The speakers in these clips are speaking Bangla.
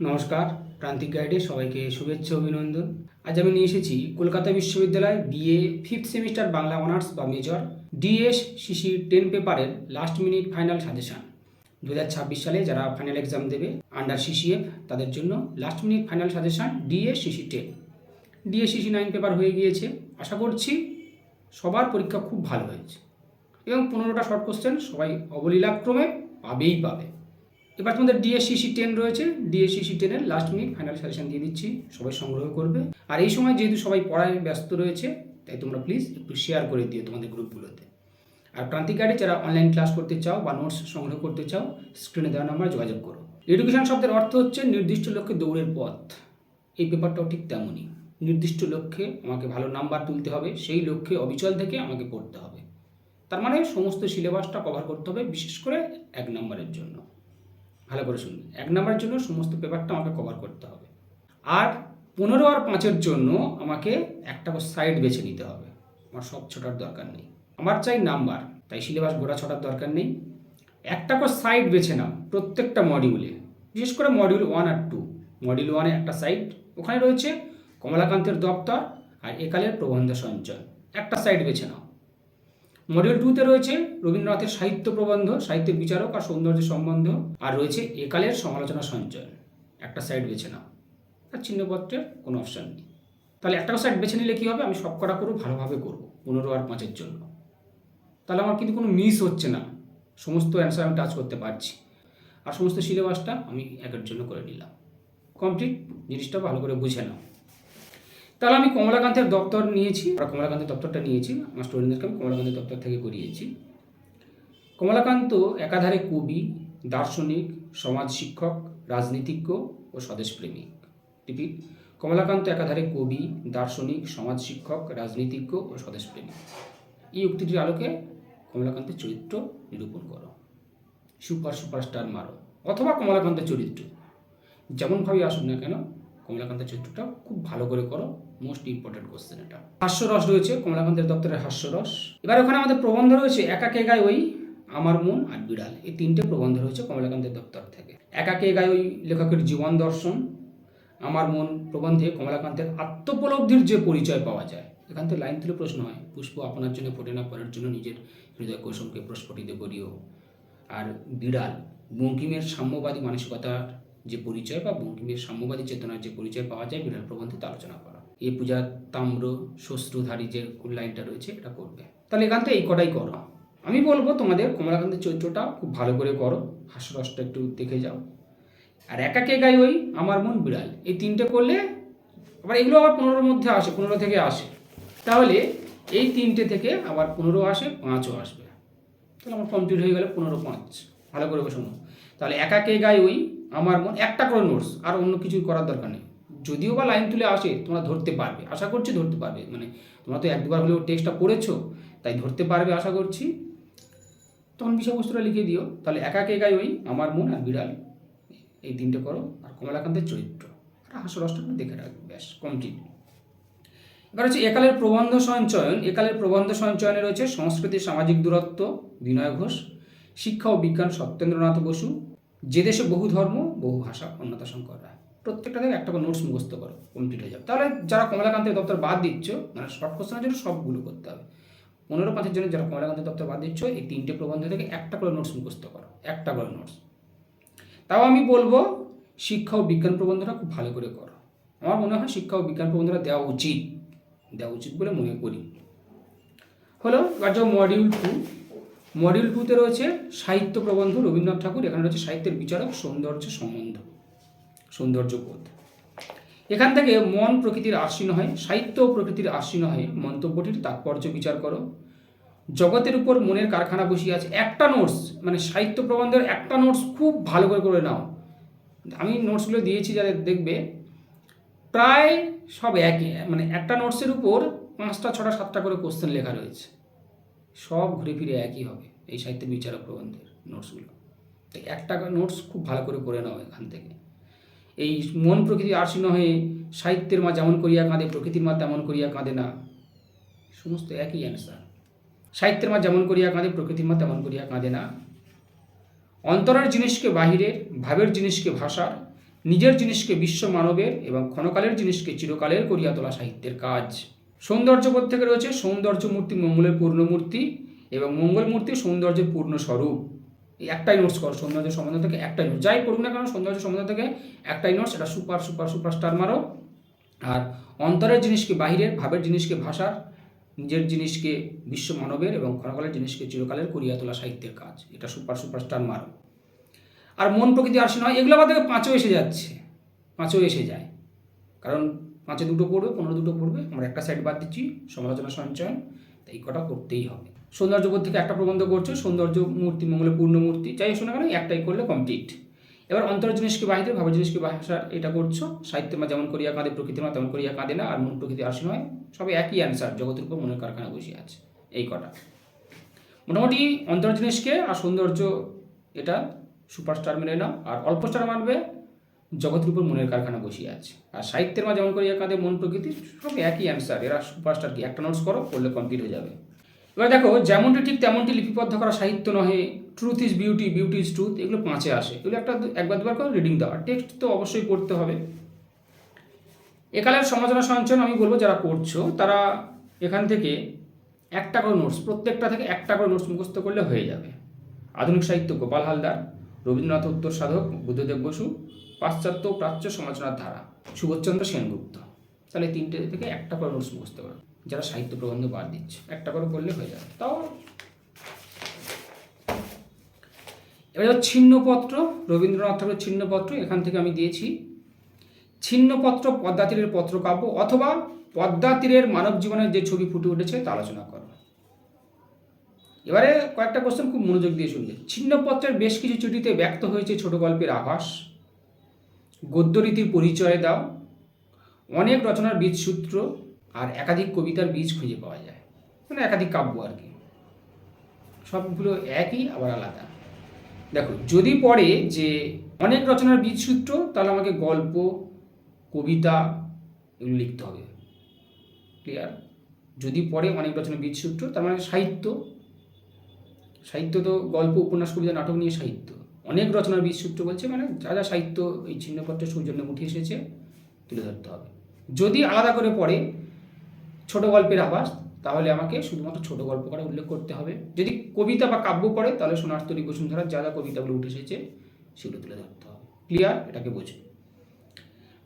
নমস্কার, প্রান্তিক গাইডে সবাইকে শুভেচ্ছা, অভিনন্দন। আজ আমি নিয়ে এসেছি কলকাতা বিশ্ববিদ্যালয় BA fifth semester Bangla honours বা মেজর ডিএস সিসি টেন পেপারের লাস্ট মিনিট ফাইনাল সাজেশন। দু সালে যারা ফাইনাল এক্সাম দেবে, আন্ডার সিসিএফ তাদের জন্য last minute final suggestion DS CC ten. DS CC nine paper হয়ে গিয়েছে। আশা করছি সবার পরীক্ষা খুব ভালো হয়েছে। এবং পনেরোটা শর্ট কোশ্চেন সবাই অবলীলাক্রমে পাবেই পাবে। এবার তোমাদের ডিএসসিসি টেন রয়েছে। ডিএসসিসি টেনের লাস্ট মিনিট ফাইনাল সাজেশন দিয়ে দিচ্ছি। সবাই সংগ্রহ করবে। আর এই সময় যেহেতু সবাই পড়ায় ব্যস্ত রয়েছে, তাই তোমরা প্লিজ একটু শেয়ার করে দিও তোমাদের গ্রুপগুলোতে আর প্রান্তিক গাইডে যারা অনলাইন ক্লাস করতে চাও বা নোটস সংগ্রহ করতে চাও স্ক্রিনে দেওয়া নাম্বার যোগাযোগ করো। এডুকেশন শব্দের অর্থ হচ্ছে নির্দিষ্ট লক্ষ্যে দৌড়ের পথ। এই পেপারটাও ঠিক তেমনই। নির্দিষ্ট লক্ষ্যে আমাকে ভালো নাম্বার তুলতে হবে, সেই লক্ষ্যে অবিচল থেকে আমাকে পড়তে হবে। তার মানে সমস্ত সিলেবাসটা কভার করতে হবে, বিশেষ করে এক নম্বরের জন্য। ভালো করে শুনুন এক নম্বরের জন্য সমস্ত পেপারটা আমাকে কভার করতে হবে। আর পনেরো আর পাঁচের জন্য আমাকে একটা সাইড বেছে নিতে হবে। আমার সব ছোটার দরকার নেই। আমার চাই নাম্বার, তাই সিলেবাস গোড়া ছটার দরকার নেই। একটা করে সাইড বেছে নাও প্রত্যেকটা মডিউলে বিশেষ করে মডিউল ওয়ান আর টু মডিউল ওয়ানে একটা সাইড ওখানে রয়েছে কমলাকান্তের দপ্তর আর একালের প্রবন্ধ সঞ্চয়। একটা সাইড বেছে নাও। মডিউল টুতে রয়েছে রবীন্দ্রনাথের সাহিত্য প্রবন্ধ, সাহিত্যের বিচারক আর সৌন্দর্য সম্বন্ধ। আর রয়েছে একালের সমালোচনা সঞ্চয়। একটা সাইড বেছে নাও। আর চিহ্নপত্রের কোনো অপশান নেই। তাহলে একটা সাইড বেছে নিলে কী হবে? আমি সব কটা করব, ভালোভাবে করব, পনেরো আর পাঁচের জন্য। তাহলে আমার কিন্তু কোনো মিস হচ্ছে না। সমস্ত অ্যান্সার আমি টাচ করতে পারছি। আর সমস্ত সিলেবাসটা আমি একের জন্য করে নিলাম। কমপ্লিট জিনিসটা ভালো করে বুঝে নাও। তাহলে আমি কমলাকান্তের দপ্তর নিয়েছি। আর কমলাকান্তের দপ্তরটা নিয়েছি। আমার স্টুডেন্টদেরকে আমি কমলাকান্তের দপ্তর থেকে করিয়েছি। কমলাকান্ত একাধারে কবি, দার্শনিক সমাজ শিক্ষক রাজনীতিজ্ঞ ও স্বদেশপ্রেমিক। রিপিট কমলাকান্ত একাধারে কবি, দার্শনিক সমাজ শিক্ষক রাজনীতিজ্ঞ ও স্বদেশপ্রেমিক। এই উক্তিটির আলোকে কমলাকান্তের চরিত্র নিরূপণ করো। সুপার সুপারস্টার মারো। অথবা কমলাকান্তের চরিত্র। যেমনভাবেই আসুন না কেন কমলাকান্তের চরিত্রটা খুব ভালো করে করো মোস্ট ইম্পর্টেন্ট কোশ্চেন এটা। হাস্যরস রয়েছে, কমলাকান্তের দপ্তরের হাস্যরস। এবার ওখানে আমাদের প্রবন্ধ রয়েছে, একাকে গায় ওই আমার মন আর বিড়াল। এই তিনটে প্রবন্ধ রয়েছে কমলাকান্তের দপ্তর থেকে। একাকে গায় ওই লেখকের জীবন দর্শন, আমার মন প্রবন্ধে কমলাকান্তের আত্মোপলব্ধির যে পরিচয় পাওয়া যায়। এখান থেকে লাইন তুলে প্রশ্ন হয়, পুষ্প আপনার জন্য ফোটে না, পরের জন্য নিজের হৃদয় কৌশলকে প্রস্ফুটিত করিও। আর বিড়াল, বঙ্কিমের সাম্যবাদী মানসিকতার যে পরিচয় বা বঙ্কিমের সাম্যবাদী চেতনার যে পরিচয় পাওয়া যায় বিড়াল প্রবন্ধে আলোচনা করা। এই পূজা তাম্র শ্বশ্রুধারী যে লাইনটা রয়েছে এটা করবে। তাহলে এখান থেকে এই কটাই করো। আমি বলব তোমাদের কমলাকান্তের চরিত্রটা খুব ভালো করে করো। হাস্যরসটা একটু দেখে যাও। আর একাকে গাই ওই আমার মন বিড়াল। এই তিনটে করলে আবার এগুলো আবার পনেরোর মধ্যে আসে, পনেরো থেকে আসে। তাহলে এই তিনটে থেকে আবার পনেরো আসে, পাঁচও আসবে। তাহলে আমার কমপ্লিট হয়ে গেলে পনেরো পাঁচ। ভালো করে শোনো। তাহলে একাকে গাই ওই আমার মন একটা করে নোটস আর অন্য কিছু করার দরকার নেই। যদিও বা লাইন তুলে আসে, তোমরা ধরতে পারবে। আশা করছি ধরতে পারবে। মানে তোমরা তো এক দুবার হলেও টেক্সটটা পড়েছো তাই ধরতে পারবে আশা করছি। তখন বিষয়বস্তুটা লিখে দিও। তাহলে একাকে গাই ওই আমার মন আর বিড়াল এই তিনটে করো। আর কমলাকান্তের চরিত্র। আর হাস্যরসটা দেখে রাখবে। ব্যাস কমপ্লিট এবার হচ্ছে একালের প্রবন্ধ সঞ্চয়ন। একালের প্রবন্ধ সঞ্চয়নে রয়েছে সংস্কৃতি, সামাজিক দূরত্ব, বিনয় ঘোষ, শিক্ষা ও বিজ্ঞান সত্যেন্দ্রনাথ বসু যে দেশে বহু ধর্ম, বহু ভাষা অন্যতা শঙ্কর রায় প্রত্যেকটা থেকে একটা করে নোটস মুখস্থ করো কমপ্লিট হয়ে যাবে। তাহলে যারা কমলাকান্তের দপ্তর বাদ দিচ্ছ মানে শর্ট কোশ্চেনের জন্য সবগুলো করতে হবে। পনেরো পাঁচের জন্য যারা কমলাকান্তের দপ্তর বাদ দিচ্ছ, এই তিনটে প্রবন্ধ থেকে একটা করে নোটস মুখস্থ করো, একটা করে নোটস তাও আমি বলব, শিক্ষা ও বিজ্ঞান প্রবন্ধটা খুব ভালো করে করো। আমার মনে হয় শিক্ষা ও বিজ্ঞান প্রবন্ধটা দেওয়া উচিত দেওয়া উচিত বলে মনে করি। হলো, এবার মডিউল টু মডিউল টুতে রয়েছে সাহিত্য প্রবন্ধ, রবীন্দ্রনাথ ঠাকুর। এখানে রয়েছে সাহিত্যের বিচারক সৌন্দর্য সম্বন্ধ, সৌন্দর্য বোধ। এখান থেকে মন প্রকৃতির আশ্বিন হয় সাহিত্য প্রকৃতির আশ্বিন হয় মন্তব্যটির তাৎপর্য বিচার করো। জগতের উপর মনের কারখানা বসিয়ে আছে একটা নোটস মানে সাহিত্য প্রবন্ধের একটা নোটস খুব ভালো করে করে নাও। আমি নোটসগুলো দিয়েছি যাদের দেখবে, প্রায় সব একই মানে একটা নোটসের উপর পাঁচটা, ছটা, সাতটা করে কোশ্চেন লেখা রয়েছে। সব ঘুরে ফিরে একই হবে এই সাহিত্য বিচারক প্রবন্ধের নোটসগুলো তো টাকা নোটস খুব ভালো করে করে নাও এখান থেকে। এই মন প্রকৃতি আর্সীন হয়ে সাহিত্যের মা যেমন করিয়া কাঁদে, প্রকৃতির মা তেমন করিয়া কাঁদে না। সমস্ত একই অ্যান্সার সাহিত্যের মা যেমন করিয়া কাঁদে, প্রকৃতির মা তেমন করিয়া কাঁদে না। অন্তরের জিনিসকে বাহিরের, ভাবের জিনিসকে ভাষার, নিজের জিনিসকে বিশ্ব মানবের এবং ক্ষণকালের জিনিসকে চিরকালের করিয়া তোলা সাহিত্যের কাজ। সৌন্দর্যবোধ থেকে রয়েছে সৌন্দর্য মূর্তি মঙ্গলের পূর্ণ মূর্তি এবং মঙ্গল মূর্তি সৌন্দর্যের পূর্ণ স্বরূপ একটাই নোটস কর, সৌন্দর্য সম্বন্ধ থেকে একটাই নোটস। যাই পড়ুক না কেন, সৌন্দর্য সম্বন্ধ থেকে একটাই নোটস, এটা সুপার সুপার সুপার স্টার মারো। আর অন্তরের জিনিসকে বাহিরের, ভাবের জিনিসকে ভাষার, নিজের জিনিসকে বিশ্ব মানবের এবং ক্ষণকালের জিনিসকে চিরকালের করিয়া তোলা সাহিত্যের কাজ। এটা সুপার সুপার স্টার মারো। আর মন প্রকৃতি আসে নয়, এগুলো আবার থেকে পাঁচও এসে যাচ্ছে। পাঁচও এসে যায়। কারণ পাঁচে দুটো পড়বে, পনেরো দুটো পড়বে, আমরা একটা সাইড বাদ দিচ্ছি, সমালোচনা সঞ্চয়ন এই কটা করতেই হবে। সৌন্দর্য সৌন্দর্যবোধ থেকে একটা প্রবন্ধ করছ, সৌন্দর্য মূর্তি মঙ্গলের পূর্ণ মূর্তি, যাই শোনা কেন, একটাই করলে কমপ্লিট এবার অন্তর জিনিসকে বাহিরে ভাবের জিনিসকে ভাষার এটা করছ সাহিত্যের মা যেমন করিয়া কাঁদে, প্রকৃতির মা তেমন করিয়া কাঁদে না, আর মন প্রকৃতি আসে নয় সবে একই অ্যান্সার জগতের উপর মনের কারখানা বসে আছে, এই কটা। মোটামুটি অন্তর জিনিসকে আর সৌন্দর্য এটা সুপারস্টার মেনে নাও, আর অল্প স্টার মানবে জগতের উপর মনের কারখানা বসিয়ে আছে। আর সাহিত্যের মা যেমন করিয়া কাঁদে মন প্রকৃতি সব একই অ্যান্সার এরা সুপারস্টার কি? একটা নোটস করো করলে কমপ্লিট হয়ে যাবে। এবার দেখো, যেমনটি ঠিক তেমনটি লিপিবদ্ধ করা সাহিত্য নহে। Truth is beauty beauty is truth এগুলো পাঁচে আসে। এগুলো একটা একবার দুবার করে রিডিং দেওয়া। টেক্সট তো অবশ্যই পড়তে হবে। একালের সমালোচনা সঞ্চয়ন আমি বলব, যারা করছ, তারা এখান থেকে একটা করে নোটস প্রত্যেকটা থেকে একটা করে নোটস মুখস্থ করলে হয়ে যাবে। আধুনিক সাহিত্য গোপাল হালদার, রবীন্দ্রনাথ উত্তর সাধক, বুদ্ধদেব বসু পাশ্চাত্য প্রাচ্য সমালোচনার ধারা। সুভাষচন্দ্র সেনগুপ্ত। তাহলে তিনটে থেকে একটা করে নোটস বুঝতে করো যারা সাহিত্য প্রবন্ধ বাদ দিচ্ছে, একটা করে করলে হয়ে যাবে। তাও এবার ছিন্নপত্র, রবীন্দ্রনাথ ঠাকুরের ছিন্নপত্র, এখান থেকে আমি দিয়েছি। ছিন্নপত্র পদ্মা তীরের পত্রকাব্য অথবা পদ্মা তীরের মানব জীবনের যে ছবি ফুটে উঠেছে, তা আলোচনা করো। এবারে কয়েকটা কোশ্চেন খুব মনোযোগ দিয়ে শুনবে। ছিন্নপত্রের বেশ কিছু চিঠিতে ব্যক্ত হয়েছে ছোট গল্পের আভাস। গদ্যরীতির পরিচয় দাও। অনেক রচনার বীজসূত্র আর একাধিক কবিতার বীজ খুঁজে পাওয়া যায়। মানে একাধিক কাব্য আর কি। সবগুলো একই, আবার আলাদা। দেখো, যদি পড়ে যে অনেক রচনার বীজসূত্র, তাহলে আমাকে গল্প, কবিতা এগুলো লিখতে হবে। ক্লিয়ার যদি পড়ে অনেক রচনার বীজসূত্র, তার মানে সাহিত্য। সাহিত্য তো গল্প, উপন্যাস, কবিতা, নাটক নিয়ে সাহিত্য। অনেক রচনার বীজসূত্র বলছে মানে যা যা সাহিত্য এই ছিন্নপত্রের সৌজন্যে উঠে এসেছে, তুলে ধরতে হবে। যদি আলাদা করে পড়ে ছোট গল্পের আভাস, তাহলে আমাকে শুধুমাত্র ছোট গল্প করে উল্লেখ করতে হবে। যদি কবিতা বা কাব্য পড়ে, তাহলে সোনার্তরী বসুন্ধরার যা যা কবিতাগুলো উঠে এসেছে, সেগুলো তুলে ধরতে হবে। ক্লিয়ার এটাকে বোঝো।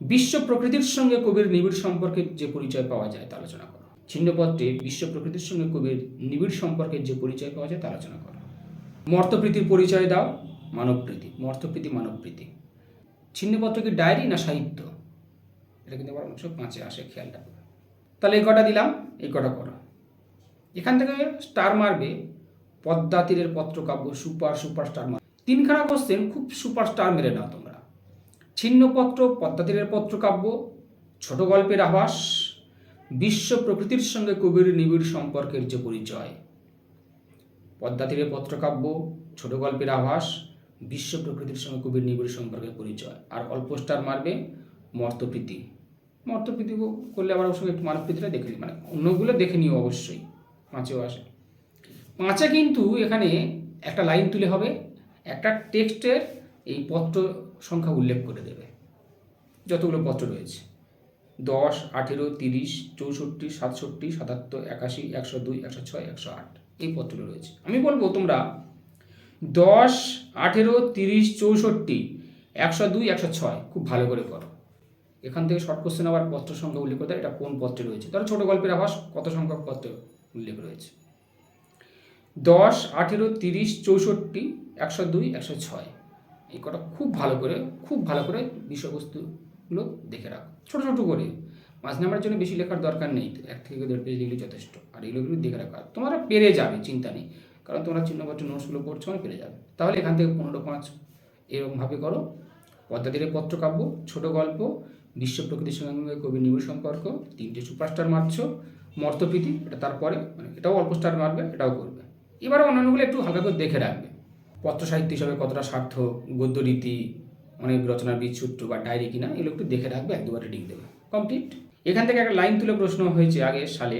বিশ্ব প্রকৃতির সঙ্গে কবির নিবিড় সম্পর্কের যে পরিচয় পাওয়া যায়, তা আলোচনা করো। ছিন্নপত্রে বিশ্ব প্রকৃতির সঙ্গে কবির নিবিড় সম্পর্কের যে পরিচয় পাওয়া যায়, তা আলোচনা করো। মর্তপ্রীতির পরিচয় দাও। মানবপ্রীতি মর্তপ্রীতি মানবপ্রীতি। ছিন্নপত্র কি ডায়েরি না সাহিত্য? এটা কিন্তু আবার অংশ পাঁচে আসে খেয়াল রাখবে তাহলে এই কটা দিলাম, এই কটা করো। এখান থেকে স্টার মারবে পদ্মা তীরের পত্রকাব্য সুপার সুপার স্টার মার তিনখানা কোশ্চেন খুব সুপার স্টার মেরে নাও তোমরা। ছিন্নপত্র পদ্মা তীরের পত্রকাব্য, ছোট গল্পের আভাস, বিশ্ব প্রকৃতির সঙ্গে কবির নিবিড় সম্পর্কের যে পরিচয়। পদ্মা তীরের পত্রকাব্য, ছোট গল্পের আভাস বিশ্ব প্রকৃতির সঙ্গে কবির নিবিড় সম্পর্কের পরিচয়। আর অল্প স্টার মারবে মর্তপ্রীতি। মর্তপ্রীতি করলে আবার সঙ্গে একটু মানবপ্রীতিটা দেখে নিই মানে অন্যগুলো দেখে নিও অবশ্যই। পাঁচেও আসে। পাঁচে কিন্তু এখানে একটা লাইন তুলে হবে, একটা টেক্সটের এই পত্র সংখ্যা উল্লেখ করে দেবে। যতগুলো পত্র রয়েছে। দশ, আঠেরো, তিরিশ, চৌষট্টি, সাতষট্টি, সাতাত্তর, একাশি, একশো দুই, একশো ছয়, একশো আট এই পত্রগুলো রয়েছে। আমি বলব তোমরা দশ, আঠেরো, তিরিশ, চৌষট্টি, একশো দুই, একশো ছয়। খুব ভালো করে করো। এখান থেকে শর্ট কোশ্চেন আবার পত্র সংখ্যা উল্লেখ করতে এটা কোন পত্রে রয়েছে? ধরো ছোট গল্পের আভাস, কত সংখ্যক পত্র উল্লেখ রয়েছে? দশ, আঠেরো, তিরিশ, চৌষট্টি, একশো দুই, একশো ছয়। এই কটা খুব ভালো করে, খুব ভালো করে বিষয়বস্তুগুলো দেখে রাখো। ছোটো ছোটো করে। পাঁচ নাম্বারের জন্য বেশি লেখার দরকার নেই। এক থেকে দেড় পেজ লিখলে যথেষ্ট। আর এগুলো দেখে রাখা। তোমরা পেরে যাবে, চিন্তা নেই। কারণ তোমরা চিহ্নপত্র নোটসগুলো পড়ছো মানে পেরে যাবে। তাহলে এখান থেকে পনেরো পাঁচ এরকমভাবে করো। পদ্মাতীরের পত্রকাব্য ছোট গল্প বিশ্ব প্রকৃতির সঙ্গে কবির নিবিড় সম্পর্ক, তিনটে সুপারস্টার মারছো, মর্তপ্রীতি, এটা তারপরে মানে এটাও অল্প স্টার মারবে, এটাও করবে। এবার অন্যান্যগুলো একটু হালকা করে দেখে রাখবে। পত্র সাহিত্য হিসাবে কতটা সার্থক গদ্যরীতি অনেক রচনার বীজসূত্র বা ডায়েরি কিনা, এগুলো একটু দেখে রাখবে এক দুবার রিডিং দেবে। কমপ্লিট এখান থেকে একটা লাইন তুলে প্রশ্ন হয়েছে আগের সালে,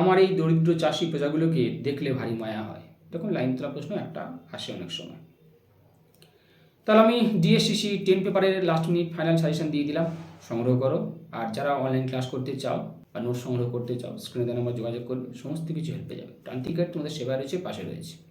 আমার এই দরিদ্র চাষি প্রজাগুলোকে দেখলে ভারী মায়া হয়। তখন লাইন তোলা প্রশ্ন একটা আসে অনেক সময়। তাহলে আমি ডিএসসিসি টেন পেপারের লাস্ট মিনিট ফাইনাল সাজেশন দিয়ে দিলাম। সংগ্রহ করো। আর যারা অনলাইন ক্লাস করতে চাও বা নোট সংগ্রহ করতে চাও স্ক্রিনে দেওয়া নাম্বার যোগাযোগ করবে। সমস্ত কিছু হেল্পে যাবে। টান গাইড তোমাদের সেবা রয়েছে, পাশে রয়েছে।